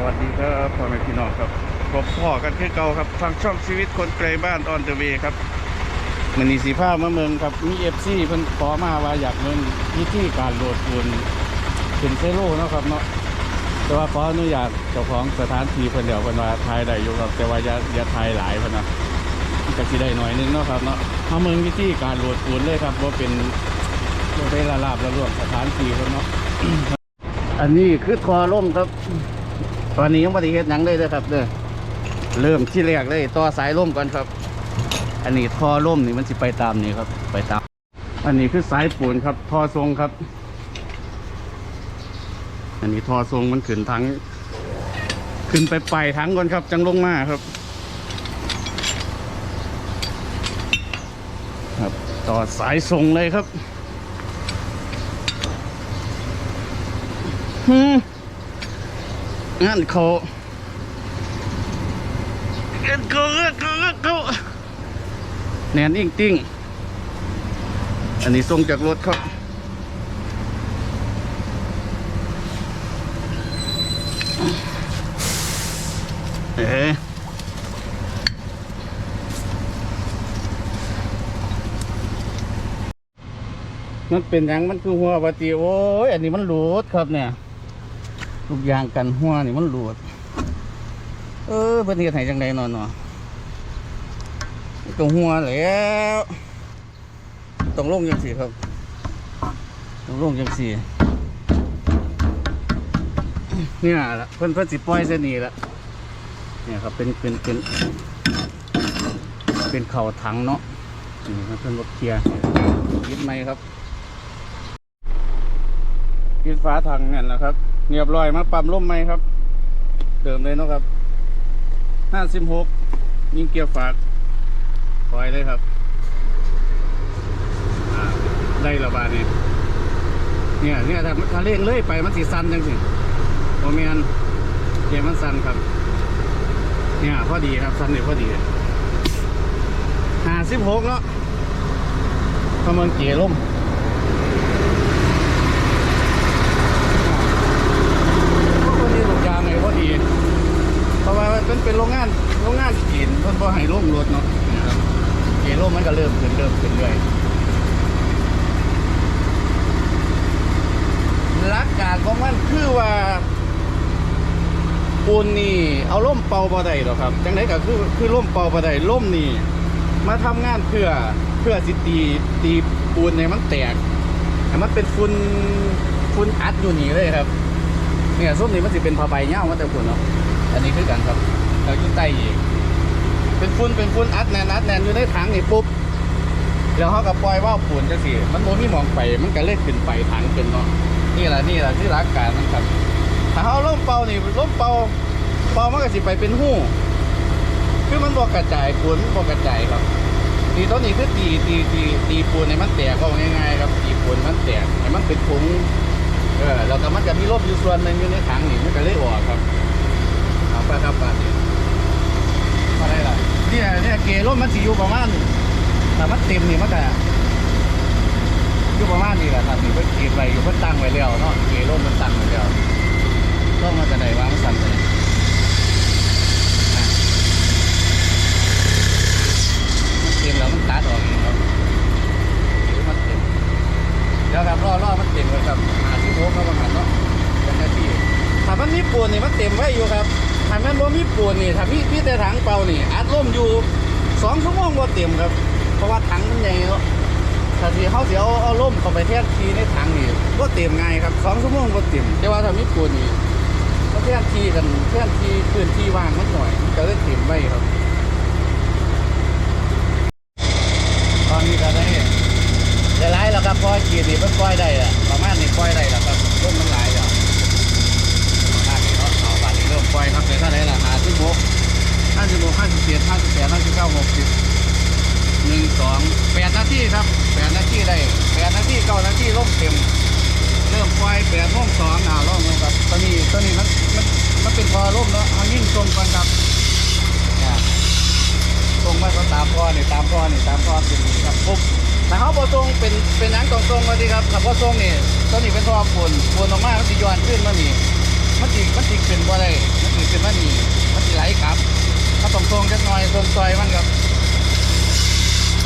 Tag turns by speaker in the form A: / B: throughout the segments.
A: สวัสดีครับพ่อแม่พี่น้องครับพบพ่อกันคือเก่าครับฟังช่องชีวิตคนไกลบ้านออนเดอะเวครับมันนีสีผ้ามาเมืองครับมีเอฟซีเพิ่นขอมาว่าอยากเมืองวิธีการโหลดปูนเป็นเซโร่เนาะครับเนาะแต่ว่าขออนุญาตเจ้าของสถานที่เพิ่นเดี๋ยวเพิ่นว่าถ่ายได้อยู่ครับแต่ว่าอย่าอย่าถ่ายหลายเพิ่นนะก็สิได้หน่อยนึงเนาะครับเนาะเฮาเมืองวิธีการโหลดปูนเลยครับว่าเป็นบ่เป็นละลาบละลวงสถานที่เพิ่นเนาะอันนี้คือทอล่มครับ ตอนนี้ยังปฏิเหตุหยังเลยนะครับเด้อเริ่มที่แรกเลยต่อสายล่มก่อนครับ อันนี้ท่อล่มนี่มันสิไปตามนี้ครับ ไปตาม อันนี้คือสายปูนครับท่อทรงครับ อันนี้ท่อทรงมันขึ้นทั้ง ขึ้นไปปลายทั้งก่อนครับ จังลงมาครับ ครับ ต่อสายทรงเลยครับฮึ งั้นเขาเอ็นเขาเอ็นเขาเอ็นเขาแนนอิงติ้งอันนี้ส่งจากรถครับเอ๊ะมันเป็นยังมันคือหัวปฏิโอ้ยอันนี้มันหลุดครับเนี่ย ลูกยางกันหัวนี่มันหลุดเออเพื่อนเฮ็ดให้จังไดนอนเนาะก็หัวแล้วต้องลงจังสี่ครับต้องลงจังสี่เนี่ยละเพื่อนเพื่อนสิปล่อยเส้นนี้ละเนี่ยครับเป็นเป็นเป็นเป็นเข่าถังเนาะนี่ครับเพื่อนรถเคลียร์ยึดไหมครับยึดฟ้าถังเนี่ยนะครับ เรียบร้อยมาปั๊มล่มไหมครับ เดิมเลยเนาะครับห้าสิบหกยิงเกียร์ฝากปล่อยเลยครับได้ระบาดนี่เนี่ยเนี่ยถ้าถ้าเร่งเลยไปมันสีสันจังสิโอเมียนเกียร์มันสันครับ เนี่ยพอดีครับสันเนี่ยพอดีห้าสิบหกเนาะประเมินเกียร์ล่ม พอดีลูกยางไงพอดี เพราะว่ามันเป็นโรงงานโรงงานกินเพิ่น บ่ให้ร่มรถเนาะนะครับเกร่มมันก็เริ่มขึ้นเริ่มขึ้นเรื่อยหลักการของมันคือว่าปูนนี่เอาล่มเป่าบ่ได้หรอกครับจังไดก็คือคือล่มเป่าบ่ได้ล่มนี่มาทำงานเพื่อเพื่อสิตีตีปูนให้มันแตกให้มันเป็นฝุ่นฝุ่นอัดอยู่นี่เลยครับเนี่ยส้มนี่มันสิเป็นผ้าใบเง่ามันแต่ฝุ่นเนาะอันนี้คือกันครับเราอยู่ใต้อีก เป็นฝุ่นเป็นฝุ่นอัดแน่นอัดแน่นอยู่ในถังนี่ปุ๊บแล้วเขาก็ปล่อยว่าวฝุ่นจังสิมันโมมีมองไปมันก็เล็กขึ้นไปถังเป็นเนาะนี่แหละนี่แหละที่รักการมันครับถ้าเขาล่มเป่านี่ล่มเป่าเป่ามันก็สิไปเป็นหู้คือมันบอกกระจายฝุ่นบอกกระจายครับตีต้นนี้คือตีตีตีตีปูนให้มันแตกก็ง่ายๆครับตีปูนมันแตกให้มันเป็นผงเออแล้วก็มันก็มีลบอยู่ส่วนหนึ่งอยู่ในถังนี่มันก็เลยออกครับเอาไปครับบาดนี้มาได้ละเนี่ยเนี่ยเกลบมันสีอยู่ประมาณแต่มันเต็มนี่มันก็อยู่ประมาณนี้แหละครับนี่เพิ่นเก็บไว้อยู่เพิ่นตั้งไว้แล้วเนาะเกลบมันตั้งไว้แล้วต้องมันจะได้วางสั่นเลยอะเต็มแล้วมันตัดออกเองครับเดี๋ยวมันเต็มเดี๋ยวครับรอรอมันเต็มเลยครับหาที่โพกเขาบางหันเนาะเป็นนาทีถ้ามันมีปูนนี่มันเต็มไว้อยู่ครับถ้ามันบ่มีปูนนี่ถ้ามีมีแต่ถังเปล่านี่อัดลมอยู่ สองชั่วโมงบ่เต็มครับ เพราะว่าถังมันใหญ่เนาะถ้าที่เขาเสียเอาเอาลมเข้าไปแทนทีในถังนี่ก็เต็มง่ายครับสองชั่วโมงก็เต็มแต่ว่าถ้ามีปูนนี่ก็แทนทีกันแทนทีพื้นที่ว่างมันหน่อยมันก็เลยเต็มไว้ครับ ตอนนี้ก็ได้ได้หลายแล้วครับพอขีดนี่เพิ่นปล่อยได้อะประมาณนี้ปล่อยได้แล้วครับร่มมันหลายแล้วประมาณนี้เนาะเอาบาทนี้เริ่มปล่อยครับเดี๋ยวเท่าไหร่ละห้าสิบหก ห้าสิบหกห้าสิบเจ็ดห้าสิบแปดห้าสิบเก้าหกสิบหนึ่งสองแปดนาทีครับแปดนาทีได้แปดนาทีเก้านาทีร่มเต็ม เริ่มปล่อยแปดโมงสองอ่าร่มครับตอนนี้ตอนนี้มันมันมันเป็นพอร่มแล้วเอายิ่งตรงกันครับตรงมาก็ตามพอเนี่ยตามพอเนี่ยตามพอเป็นอย่างนี้ครับปุ๊บถ้าเขาบอทรงเป็นเป็นนังตรงๆมาดีครับถ้าบอทรงเนี่ยตัวนี้เป็นท่อปูนปูนออกมามันสิย้อนขึ้นมานี่มันสิมันสิสิขึ้นบ่ได้มันสิขึ้นมานี่มันสิไหลกลับ ถ้าตรงตรงจักหน่อยตรงซอยมันครับ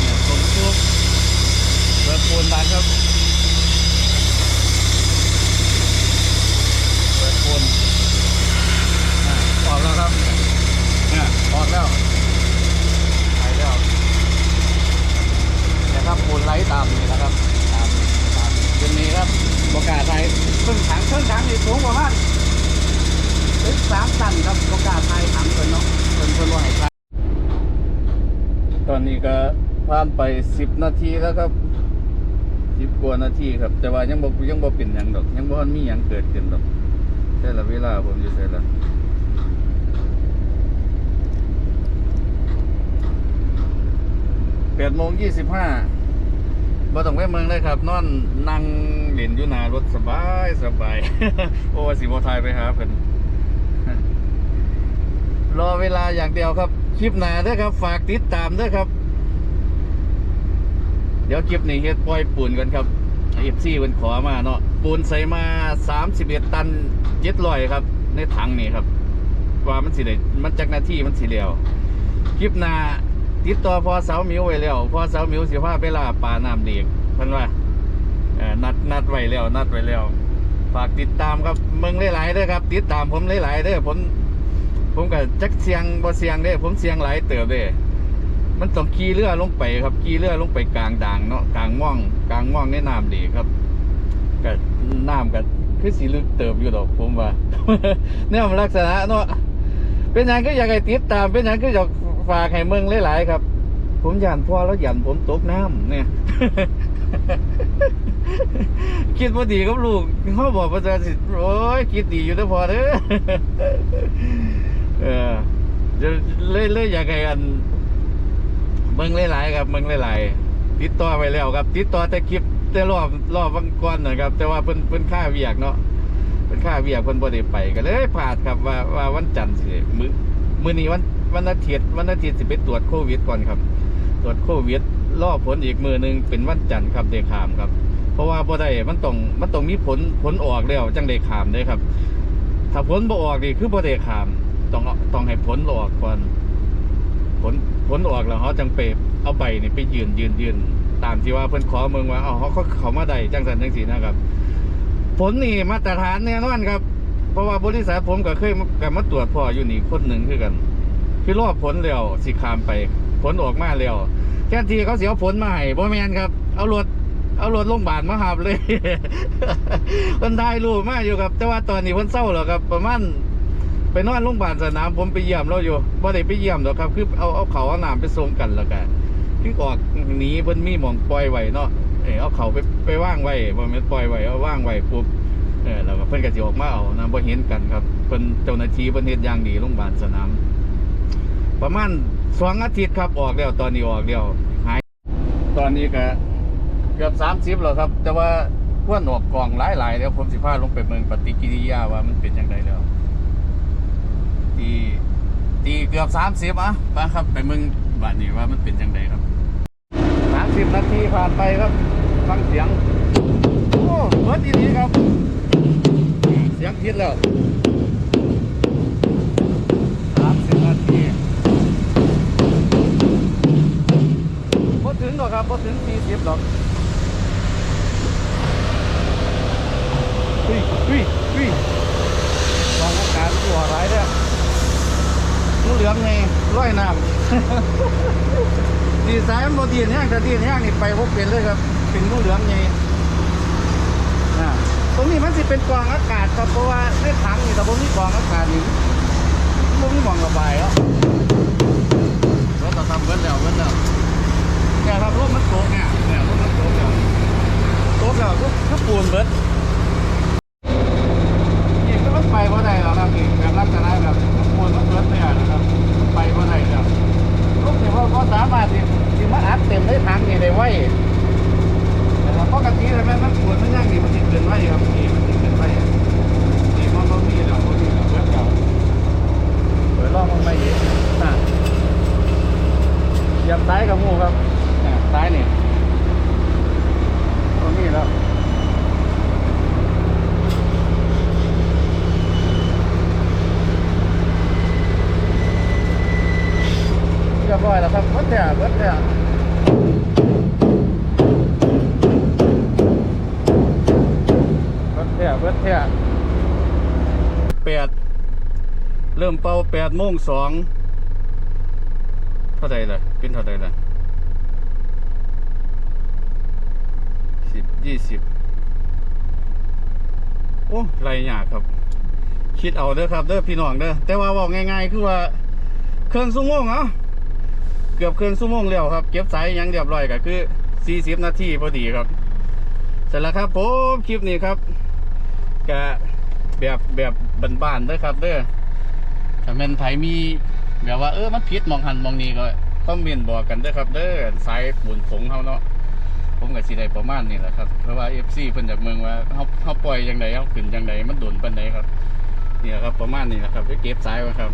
A: เนี่ยตรงซุปเปิดปูนบานครับเปิดปูนอะออกแล้วครับเนี่ยออกแล้วไปแล้วเนี่ยครับปูนไหลตามนี่นะครับตามตามเป็นนี้ครับบกล้าไทยเครื่องถังเครื่องถังนี่สูงประมาณ ถึงสามตันครับโอกาสไทยถามเพิ่นเนาะเพิ่นเพิ่นว่าให้ครับตอนนี้ก็ ผ่านไปสิบนาทีแล้วครับสิบกว่านาทีครับ แต่ว่ายังบ่ยังบ่เป็นหยังดอก ยังบ่ทันมีหยังเกิดขึ้นดอกใช่ละเวลาผมอยู่ใช่ละแปดโมงยี่สิบห้าบ่ต้องไปเมืองเลยครับ นอนนั่งเล่นอยู่นารถสบายสบาย โอ้สิบ่ทายไปหาเพิ่นรอเวลาอย่างเดียวครับ คลิปหนาเด้อครับ ฝากติดตามเด้อครับ เดี๋ยวคลิปนี้เฮ็ดปล่อยปูนกันครับเอฟซีมันขอมาเนาะปูนใส่มา 31 ตัน700ครับ ในถังนี่ครับ ว่ามันสิได้มันจักหน้าที่มันสิแล้วคลิปหน้าติดต่อพอเสาหมิวไว้แล้วพอเสาหมิวสิพาไปล่าปลาน้ำเด็กเพิ่นว่าเอ่อนัดนัดไว้แล้วนัดไว้แล้ว ฝากติดตามครับเมืองหลายๆเด้อครับ ติดตามผมหลายๆเด้อผมผมก็จักเสียงบ่เสียงเด้ผมเสียงหลายเติบเด้ มันต้องขี่เรือลงไปครับขี่เรือลงไปกลางด่างเนาะกลางม่องกลางม่องในน้ำดีครับก็น้ำก็คือสีลึกเติบอยู่ดอกผมว่าเนี่ยมันลักษณะเนาะเป็นหยังก็อยากให้ติดตาม เป็นหยังก็อยากฝากให้เมืองหลายๆครับ ผมย่นพ่อแล้วย่นผมตกน้ำเนี่ย คิดว่าดีกับลูกเขาบอกว่าจะสิโอ้ยคิดดีอยู่แต่พอเด้อเออเลยเลยอยากให้อัน เบิ่งหลายๆครับเบิ่งหลายๆติดต่อไปแล้วครับ ติดต่อแต่คลิปแต่รอบรอบวังก่อนนะครับ แต่ว่าเพิ่นเพิ่นค่าเวียกเนาะเพิ่นค่าเวียกเพิ่นบ่ได้ไปก็เลยพลาดครับว่าว่าวันจันทร์สิมื้อมื้อนี้วันวันอาทิตย์วันอาทิตย์สิไปตรวจโควิดก่อนครับ ตรวจโควิดรอผลอีกมือหนึงเป็นวันจันทร์ครับเดขามครับ เพราะว่าบ่ได้มันต้องมันต้องมีผลผลออกแล้วจังได้ขามเด้ครับ ถ้าผลบ่ออกนี่คือบ่ได้ขามต้องต้องให้ผลออกก่อน ผลผลออกแล้วเขาจังไปเอาใบนี่ไปยืนยืนยืนตามที่ว่าเพิ่นขอเมืองว่าเอาเขาเขาเขามาได้จังสันจังสีนะครับ ผลนี่มาตรฐานแน่นอนครับ เพราะว่าบริษัทผมก็เคยมาก็มาตรวจพ่ออยู่นี่คนหนึ่งคือกัน คือรอบผลแล้วสิขามไป ผลออกมาแล้วแค่ทีเขาเสียผลมาให้บ่แมนครับ เอารถเอารถโรงพยาบาลมาหับเลยคนได้รู้มากอยู่ครับ แต่ว่าตอนนี้เพิ่นเศร้าแล้วครับ ประมาณ ไปนอนโรงพยาบาลสนามผมไปเยี่ยมเราอยู่บ่ได้ไปเยี่ยมหรอกครับ คือเอาเอาเขาเอาน้ำไปส่งกันแล้วกันคือออกหนีเพิ่นมีหมองปล่อยไว้เนาะเออเอาเขาไปไปว่างไว้บ่แม่นปล่อยไว้เอาว่างไว้ปุ๊บเออแล้วก็เพิ่นก็สิออกมาเอานะบ่เห็นกันครับเพิ่นเจ้าหน้าที่เพิ่นเฮ็ดอย่างดีโรงพยาบาลสนาม ประมาณสองอาทิตย์ครับออกแล้วตอนนี้ออกแล้วหาย ตอนนี้ก็เกือบ30แล้วครับ แต่ว่าพวหนวกกล่องหลายๆแล้วผมสิพาลงไปเมืองปฏิกิริยาว่ามันเป็นจังไดแล้ว ตีตีเกือบสามสิบอะไปครับไปมึงบ้านนี้ว่ามันเป็นยังไงครับสามสิบนาทีผ่านไปครับฟังเสียง โอ้เบิดดีนี้ครับ เสียงพิษแล้วสามสิบนาทีพอถึงหรอกครับพอถึงสี่สิบหรอกเฮ้ยเฮ้ยเฮ้ยลองอาการตัวร้ายเด้อ งู เหลือมไงร้อยน้ำ ดีสายมันบดีนแห้งแต่ดีนแห้งนี่ไปพบเป็นเลยครับ เป็นงูเหลือมไงอ่าตรงนี้มันสิเป็นกรองอากาศครับเพราะว่าในถังนี่แต่ผมมีกรองอากาศนี่ผมมีหมองระบายแล้วรถเราทำเบิ้ลแล้วเบิ้ลแล้วเนี่ยครับรถมันโตกเนี่ยเนี่ยรถมันโตกแล้วโตกแล้วก็ก็ปูนเบิ้ลนี่ก็มันไปเพราะใดหรอกครับนี่แบบลักษณะแบบ ราก็สามารถที่ที่มาอัดเต็มได้ถังนี้ได้ไว้แต่ว่าปกติแล้วแม่นมันปวดมันย่างนี่มันติดเกินไว้ครับนี่มันติดเกินไว้นี่มันบ่มีแล้วบ่มีแล้วเบิดแล้วเปิดรอบมันไม่เห็นน่ะเหยับซ้ายกับหมูครับเนี่ยซ้ายนี่บ่มีแล้ว แปดเริ่มเป่าแปดโมงสองเท่าใดล่ะ เป็นเท่าใดล่ะสิบยี่สิบโอ้ไรยากครับ คิดเอาเด้อครับเด้อพี่น้องเด้อแต่ว่าบอกง่ายๆ คือว่าเครื่องสุ่โมงเอ้าเกือบเครื่องสุ่โมงแล้วครับ เก็บสายยังเรียบร้อยก็คือ40นาทีพอดีครับเสร็จแล้วครับผมคลิปนี้ครับกะแบบแบบบ้านๆเด้อครับเด้อ ถ้าแม่นไผมีแบบว่าเออมันผิดมองหันมองนี้ก็คอมเมนต์บอกกันเด้อครับ เด้อสายบุญผงเฮาเนาะผมก็สิได้ประมาณนี้แหละครับเพราะว่า FC เพิ่นจากเมืองว่าเฮาเฮาปล่อยจังไดเฮาขึ้นจังไดมันโดนปานใดครับนี่แหละครับประมาณนี้แหละครับไปเก็บสายไว้ครับ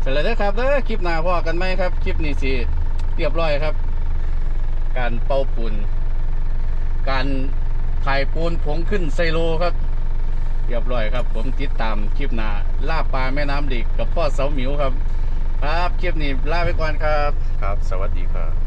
A: เสร็จแล้วครับเด้อคลิปหน้าพอกันไหมครับคลิปนี้สิเรียบร้อยครับ การเป่าปูนการถ่ายปูนผงขึ้นไซโลครับ เรียบร้อยครับ ผมติดตามคลิปหน้าล่าปลาแม่น้ำดิกกับพ่อเสาหมิวครับ ครับคลิปนี้ลาไปก่อนครับ ครับ สวัสดีครับ